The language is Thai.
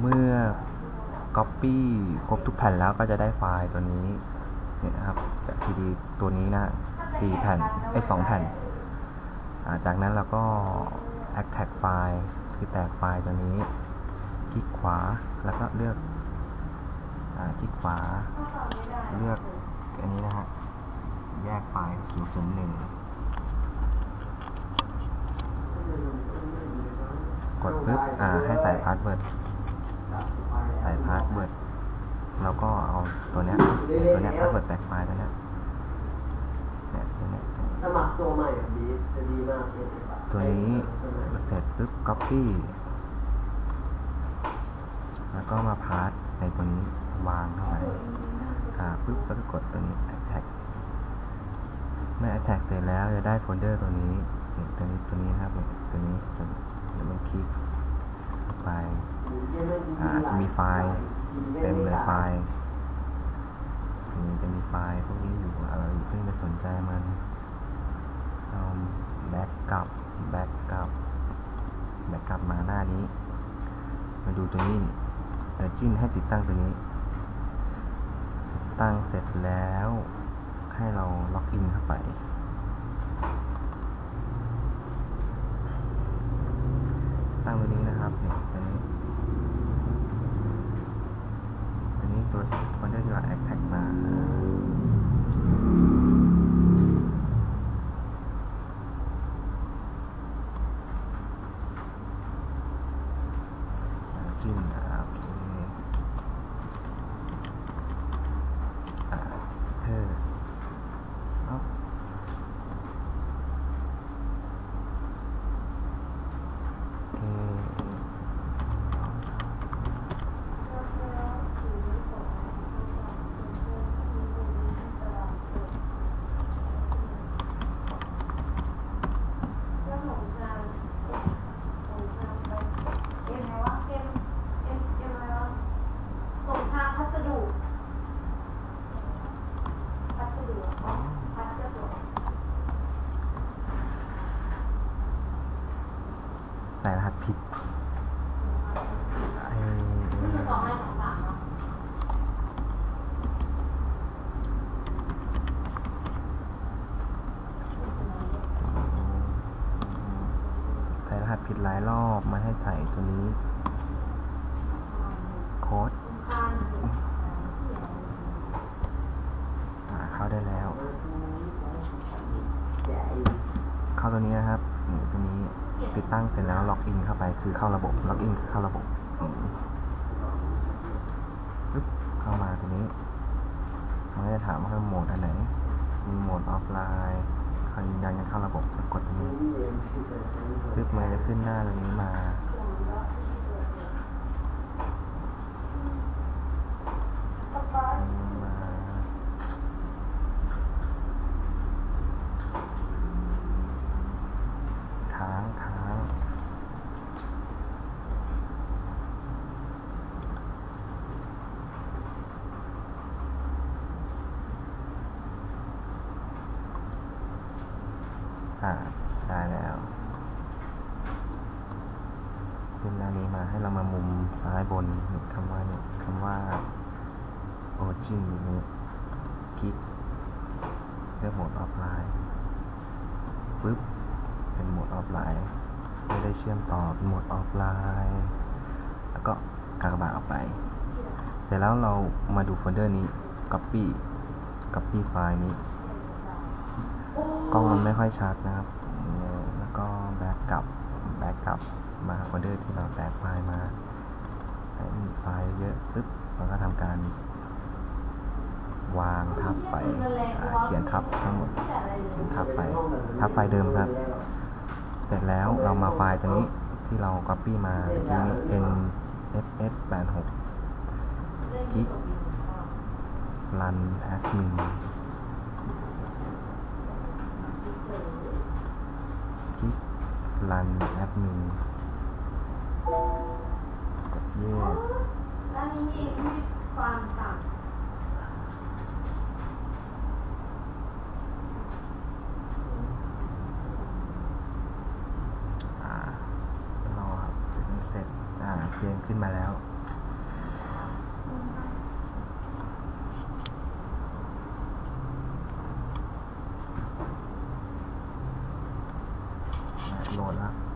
เมื่อ Copy ครบทุกแผ่นแล้วก็จะได้ไฟล์ตัวนี้เนี่ยครับจาก CD ตัวนี้นะสี่แผ่นไอ้สองแผ่นาจากนั้นเราก็ extract ไฟล์คือแตกไฟล์ตัวนี้ คลิกขวาแล้วก็เลือกอคลิกขวา เลือกอันนี้นะฮะแยกไฟล์001กดปุ๊บให้ใส่พาสเวิร์ด เวิร์ดแล้วก็เอาตัวเนี้ยตัวเนี้ยพาสเวิร์ดแตกไฟล์ตัวเนี้ยเนี่ยตัวเนี้ยสมัครตัวใหม่แบบนี้จะดีมากเลยตัวนี้เสร็จปุ๊บ copy แล้วก็มาพาสในตัวนี้วางเข้าไปอ่าปุ๊บแล้วก็กดตัวนี้ attack เมื่อ attack เสร็จแล้วจะได้โฟลเดอร์ตัวนี้นี่ตัวนี้ตัวนี้นะครับเนี่ยตัวนี้ตัวนี้เดี๋ยวมันคลิกเข้าไปอ่าจะมีไฟล์ เต็มเลยไฟล์นี้จะมีไฟล์พวกนี้อยู่เราอย่าเพิ่งไปสนใจมันเอาแบ็กกลับแบ็กกลับแบ็กกลับมาหน้านี้ มาดูตัวนี้นี่จิ้นให้ติดตั้งตัวนี้ ติดตั้งเสร็จแล้ว ให้เราล็อกอินเข้าไปตั้งตัวนี้นะครับเนี่ยตัวนี้ ตัวนี้ตัวโฟลเดอร์ที่เราแอคแท็กมาอ่าจิ้มอ่าโอเคอ่าเธอเอ้าเออ เรื่องของงานของงานไปเอ็มไงวะเอ็มเอ็มเอ็มอะไรวะสงครามพัสดุพัสดุอ๋อพัสดุ ใส่รหัสผิดในสองสามเนาะใส่รหัสผิดหลายรอบมาให้ใส่ตัวนี้ โค้ด สงคราม อ่าเข้าได้แล้ว เข้าตัวนี้นะครับนี่ ตัวนี้ติดตั้งเสร็จแล้วล็อกอินเข้าไปคือเข้าระบบล็อกอินคือเข้าระบบอืมปึ๊บเข้ามาตัวนี้มันก็จะถามว่าโหมดอันไหน มีโหมดออฟไลน์เขายืนยันกันเข้าระบบกดตัวนี้ปึ๊บมันจะขึ้นหน้าตรงนี้มามาค้างค้างอ่า ได้แล้ว ขึ้นหน้านี้มาให้เรามามุมซ้ายบนคำว่าเนี่ยคำว่าโอจินนี้คลิกเลือกโหมดออฟไลน์ปุ๊บเป็นโหมดออฟไลน์ไม่ได้เชื่อมต่อเป็นโหมดออฟไลน์ แล้วก็กากบาทออกไป เสร็จแล้วเรามาดูโฟลเดอร์นี้ Copy Copy ไฟล์นี้กล้องมันไม่ค่อยชัดนะครับเออแล้วก็แบ็ กกลับแบ็กกลับมาโฟลเดอร์ที่เราแตกไฟล์มาแต่มีไฟล์เยอะปุ๊บเราก็ทำการวางทับไปอ่าเขียนทับทั้งหมดเขียนทับไปทับไฟล์เดิมครับ เสร็จแล้วเรามาไฟล์ตัวนี้ที่เรา Copy มาเมื่อกี้นี้ nfs 8 6คลิก run admin คลิก run admin กด yes แล้วนี่มีมีความต่างอ่ารอครับถึงเสร็จอ่าเกมขึ้นมาแล้ว something that.